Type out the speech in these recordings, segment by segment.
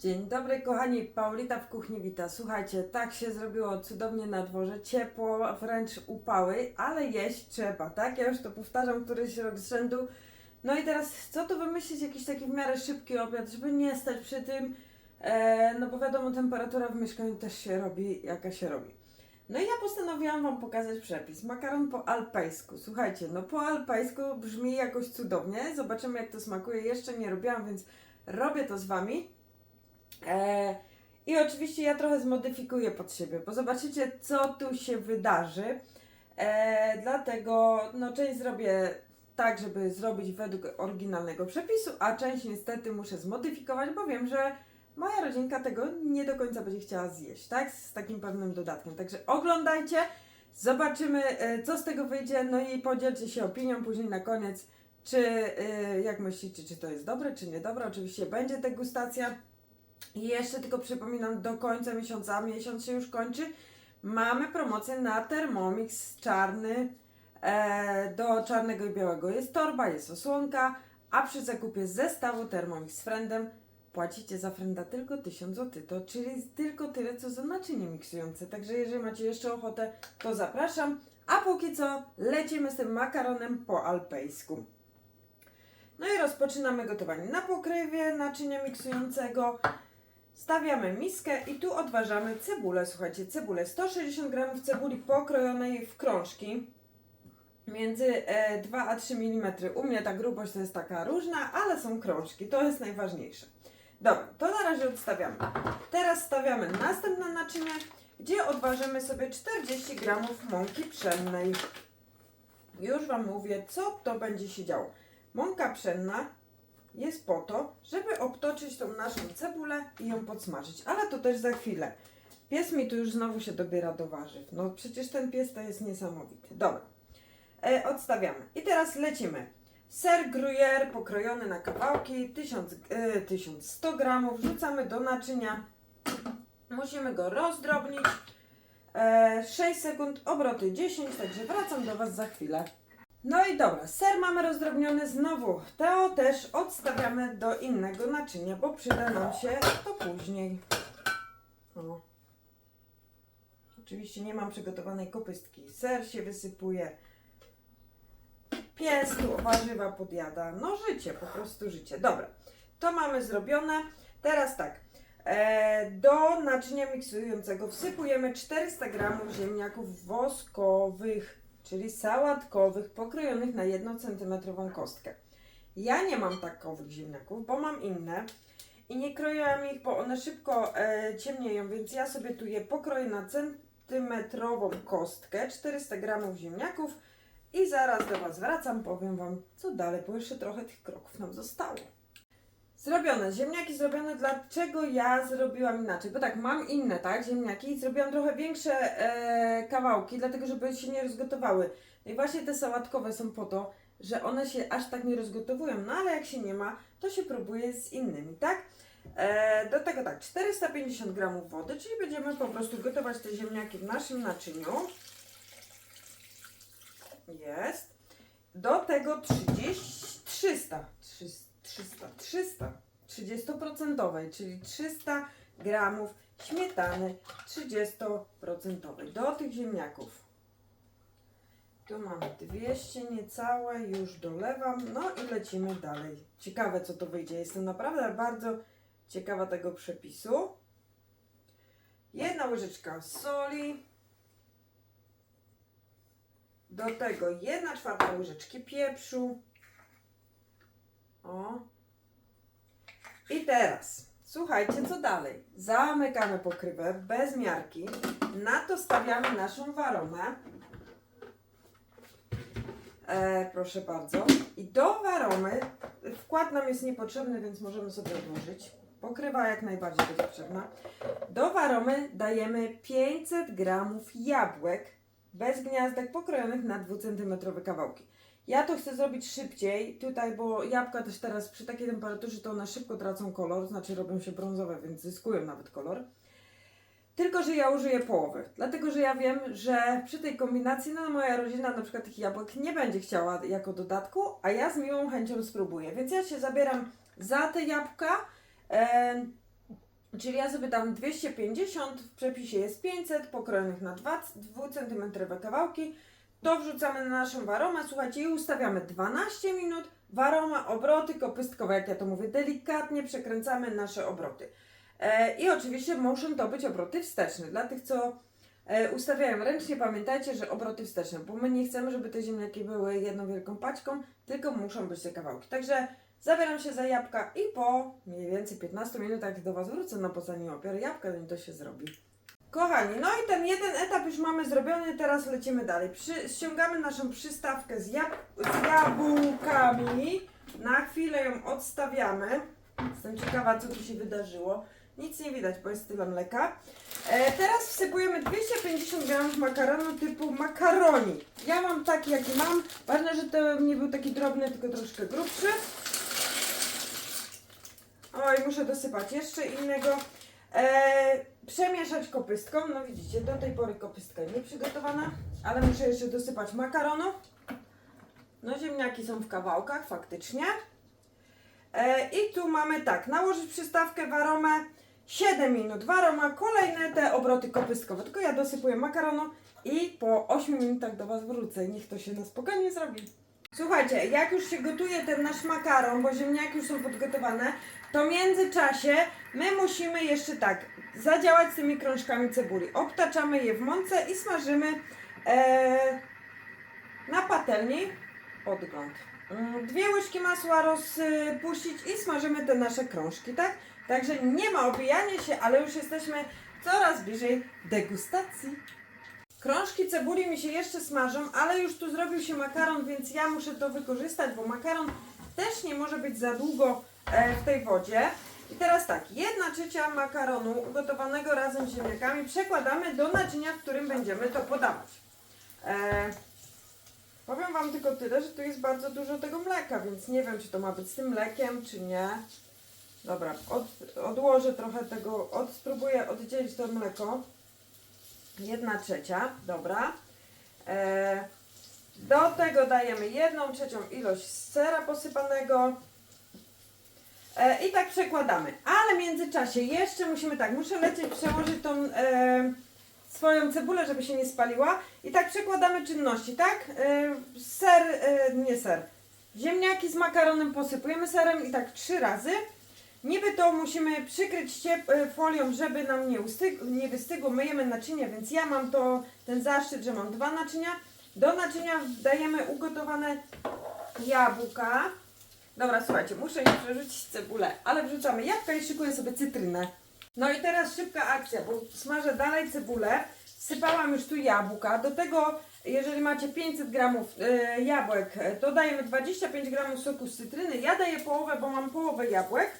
Dzień dobry kochani, Paulita w kuchni wita. Słuchajcie, tak się zrobiło cudownie na dworze, ciepło, wręcz upały, ale jeść trzeba, tak? Ja już to powtarzam któryś rok z rzędu. No i teraz co tu wymyślić, jakiś taki w miarę szybki obiad, żeby nie stać przy tym, e, no bo wiadomo, temperatura w mieszkaniu też się robi, jaka się robi. No i ja postanowiłam Wam pokazać przepis. Makaron po alpejsku. Słuchajcie, no po alpejsku brzmi jakoś cudownie. Zobaczymy jak to smakuje. Jeszcze nie robiłam, więc robię to z Wami. E, I oczywiście ja trochę zmodyfikuję pod siebie, bo zobaczycie, co tu się wydarzy. E, dlatego no, część zrobię tak, żeby zrobić według oryginalnego przepisu, a część niestety muszę zmodyfikować, bo wiem, że moja rodzinka tego nie do końca będzie chciała zjeść, tak? Z takim pewnym dodatkiem. Także oglądajcie, zobaczymy, e, co z tego wyjdzie, no i podzielcie się opinią później na koniec, czy e, jak myślicie, czy to jest dobre, czy niedobre. Oczywiście będzie degustacja. I jeszcze tylko przypominam, do końca miesiąca, miesiąc się już kończy, mamy promocję na Thermomix czarny. E, do czarnego i białego jest torba, jest osłonka, a przy zakupie zestawu Thermomix z Friendem płacicie za Frienda tylko 1000 zł, to czyli tylko tyle, co za naczynie miksujące. Także jeżeli macie jeszcze ochotę, to zapraszam. A póki co lecimy z tym makaronem po alpejsku. No i rozpoczynamy gotowanie na pokrywie naczynia miksującego. Stawiamy miskę i tu odważamy cebulę. Słuchajcie, cebulę 160 g cebuli pokrojonej w krążki między e, 2 a 3 mm. U mnie ta grubość to jest taka różna, ale są krążki, to jest najważniejsze. Dobra, to na razie odstawiamy. Teraz stawiamy następne naczynie, gdzie odważymy sobie 40 g mąki pszennej. Już Wam mówię, co to będzie się działo. Mąka pszenna jest po to, żeby obtoczyć tą naszą cebulę i ją podsmażyć. Ale to też za chwilę. Pies mi tu już znowu się dobiera do warzyw. No przecież ten pies to jest niesamowity. Dobra. E, odstawiamy. I teraz lecimy. Ser gruyère pokrojony na kawałki, 1000, e, 1100 gramów. Wrzucamy do naczynia. Musimy go rozdrobnić. E, 6 sekund, obroty 10, także wracam do Was za chwilę. No i dobra, ser mamy rozdrobniony znowu. To też odstawiamy do innego naczynia, bo przyda nam się to później. O. Oczywiście nie mam przygotowanej kopystki. Ser się wysypuje. Pies tu warzywa podjada. No życie, po prostu życie. Dobra, to mamy zrobione. Teraz tak. E, do naczynia miksującego wsypujemy 400 g ziemniaków woskowych, czyli sałatkowych, pokrojonych na 1 cm kostkę. Ja nie mam takowych ziemniaków, bo mam inne i nie kroiłam ich, bo one szybko e, ciemnieją, więc ja sobie tu je pokroję na centymetrową kostkę, 400 g ziemniaków i zaraz do Was wracam, powiem Wam co dalej, bo jeszcze trochę tych kroków nam zostało. Zrobione, ziemniaki zrobione, dlaczego ja zrobiłam inaczej? Bo tak, mam inne, tak, ziemniaki i zrobiłam trochę większe e, kawałki, dlatego żeby się nie rozgotowały. No i właśnie te sałatkowe są po to, że one się aż tak nie rozgotowują, no ale jak się nie ma, to się próbuje z innymi, tak? E, do tego tak, 450 g wody, czyli będziemy po prostu gotować te ziemniaki w naszym naczyniu. Jest. Do tego 30, 300, 300, 300, 30%, czyli 300 gramów śmietany 30% do tych ziemniaków. Tu mamy 200 niecałe, już dolewam, no i lecimy dalej. Ciekawe co to wyjdzie, jestem naprawdę bardzo ciekawa tego przepisu. Jedna łyżeczka soli, do tego 1 czwarta łyżeczki pieprzu. O. I teraz, słuchajcie, co dalej? Zamykamy pokrywę bez miarki. Na to stawiamy naszą waromę. E, proszę bardzo. I do waromy wkład nam jest niepotrzebny, więc możemy sobie odłożyć. Pokrywa jak najbardziej będzie potrzebna. Do waromy dajemy 500 gramów jabłek bez gniazdek pokrojonych na 2 cm kawałki. Ja to chcę zrobić szybciej tutaj, bo jabłka też teraz przy takiej temperaturze to one szybko tracą kolor, znaczy robią się brązowe, więc zyskują nawet kolor. Tylko, że ja użyję połowy, dlatego, że ja wiem, że przy tej kombinacji, no moja rodzina na przykład tych jabłek nie będzie chciała jako dodatku, a ja z miłą chęcią spróbuję. Więc ja się zabieram za te jabłka. em, Czyli ja sobie dam 250, w przepisie jest 500, pokrojonych na 2, 2 cm kawałki. To wrzucamy na naszą waromę, słuchajcie, i ustawiamy 12 minut. Waroma, obroty kopystkowe, jak ja to mówię, delikatnie przekręcamy nasze obroty. E, I oczywiście muszą to być obroty wsteczne. Dla tych, co e, ustawiają ręcznie, pamiętajcie, że obroty wsteczne, bo my nie chcemy, żeby te ziemniaki były jedną wielką paćką, tylko muszą być te kawałki. Także zabieram się za jabłka i po mniej więcej 15 minutach do Was wrócę, no bo zanim opiorę jabłka, no i to się zrobi. Kochani, no i ten jeden etap już mamy zrobiony, teraz lecimy dalej. Przy, ściągamy naszą przystawkę z, jab, z jabłkami. Na chwilę ją odstawiamy. Jestem ciekawa, co tu się wydarzyło. Nic nie widać, bo jest tyle mleka. E, teraz wsypujemy 250 g makaronu typu makaroni. Ja mam taki, jaki mam. Ważne, że to nie był taki drobny, tylko troszkę grubszy. Oj, muszę dosypać jeszcze innego. E, przemieszać kopystką. No widzicie, do tej pory kopystka nie przygotowana, ale muszę jeszcze dosypać makaronu. No ziemniaki są w kawałkach, faktycznie. E, I tu mamy tak, nałożyć przystawkę waromę 7 minut waroma, kolejne te obroty kopystkowe. Tylko ja dosypuję makaronu i po 8 minutach do Was wrócę. Niech to się na spokojnie zrobi. Słuchajcie, jak już się gotuje ten nasz makaron, bo ziemniaki już są podgotowane, to w międzyczasie my musimy jeszcze tak zadziałać z tymi krążkami cebuli. Obtaczamy je w mące i smażymy e, na patelni podgląd. Mm, Dwie łyżki masła rozpuścić i smażymy te nasze krążki, tak? Także nie ma obijania się, ale już jesteśmy coraz bliżej degustacji. Krążki cebuli mi się jeszcze smażą, ale już tu zrobił się makaron, więc ja muszę to wykorzystać, bo makaron też nie może być za długo e, w tej wodzie. I teraz tak, jedna trzecia makaronu ugotowanego razem z ziemniakami przekładamy do naczynia, w którym będziemy to podawać. E, powiem Wam tylko tyle, że tu jest bardzo dużo tego mleka, więc nie wiem, czy to ma być z tym mlekiem, czy nie. Dobra, od, odłożę trochę tego, od, spróbuję oddzielić to mleko. Jedna trzecia, dobra. E, do tego dajemy jedną trzecią ilość sera posypanego. E, I tak przekładamy. Ale w międzyczasie jeszcze musimy tak, muszę lecieć, przełożyć tą e, swoją cebulę, żeby się nie spaliła. I tak przekładamy czynności, tak? E, ser, e, nie ser. Ziemniaki z makaronem posypujemy serem i tak trzy razy. Niby to musimy przykryć ciep- e, folią, żeby nam nie, ustyg- nie wystygło. Myjemy naczynia, więc ja mam to ten zaszczyt, że mam dwa naczynia. Do naczynia dajemy ugotowane jabłka. Dobra, słuchajcie, muszę już przerzucić cebulę, ale wrzucamy jabłka i szykuję sobie cytrynę. No i teraz szybka akcja, bo smażę dalej cebulę. Wsypałam już tu jabłka. Do tego, jeżeli macie 500 gramów e, jabłek, to dajemy 25 gramów soku z cytryny. Ja daję połowę, bo mam połowę jabłek.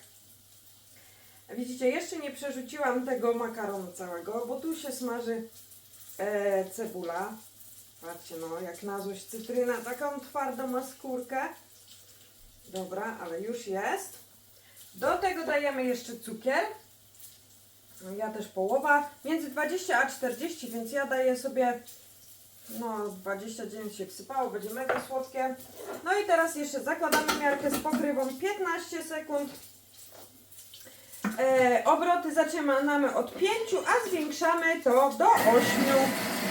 Widzicie, jeszcze nie przerzuciłam tego makaronu całego, bo tu się smaży e, cebula. Patrzcie, no, jak na złość cytryna, taką twardą ma skórkę. Dobra, ale już jest. Do tego dajemy jeszcze cukier. No, Ja też połowa. Między 20 a 40, więc ja daję sobie no 29 się wsypało, będzie mega słodkie. No i teraz jeszcze zakładamy miarkę z pokrywą 15 sekund. E, obroty zaczynamy od 5, a zwiększamy to do 8.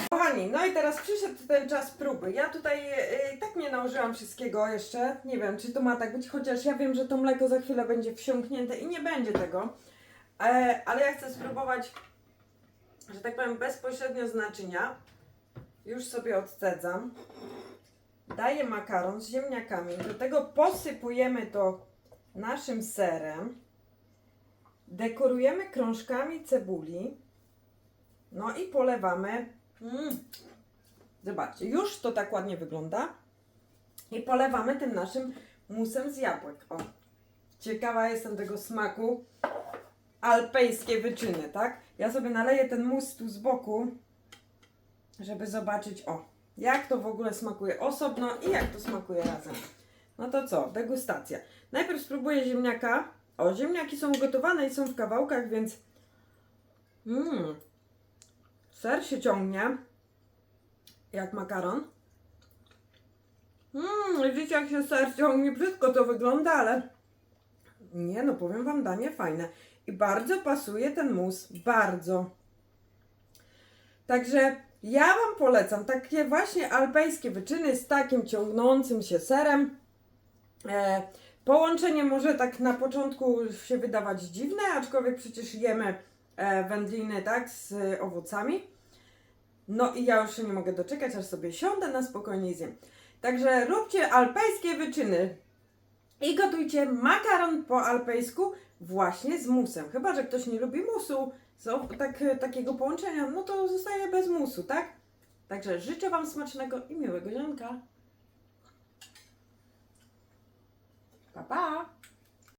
Kochani, no i teraz przyszedł ten czas próby. Ja tutaj e, tak nie nałożyłam wszystkiego jeszcze. Nie wiem, czy to ma tak być, chociaż ja wiem, że to mleko za chwilę będzie wsiąknięte i nie będzie tego. E, ale ja chcę spróbować, że tak powiem, bezpośrednio z naczynia. Już sobie odcedzam. Daję makaron z ziemniakami. Do tego posypujemy to naszym serem. Dekorujemy krążkami cebuli. No i polewamy. Mm. Zobaczcie, już to tak ładnie wygląda. I polewamy tym naszym musem z jabłek. O, ciekawa jestem tego smaku. Alpejskie wyczyny, tak? Ja sobie naleję ten mus tu z boku, żeby zobaczyć, o, jak to w ogóle smakuje osobno i jak to smakuje razem. No to co, degustacja. Najpierw spróbuję ziemniaka. O, ziemniaki są gotowane i są w kawałkach, więc mmm, ser się ciągnie jak makaron. Mmm, widzicie jak się ser ciągnie, brzydko to wygląda, ale nie no, powiem Wam, danie fajne. i bardzo pasuje ten mus, bardzo. Także ja Wam polecam takie właśnie alpejskie wyczyny z takim ciągnącym się serem. E, połączenie może tak na początku się wydawać dziwne, aczkolwiek przecież jemy e, wędliny, tak, z owocami. No i ja już się nie mogę doczekać, aż sobie siądę na spokojnie i zjem. Także róbcie alpejskie wyczyny i gotujcie makaron po alpejsku właśnie z musem. Chyba, że ktoś nie lubi musu, so, tak, takiego połączenia, no to zostaje bez musu, tak? Także życzę Wam smacznego i miłego dzionka. Pa, pa!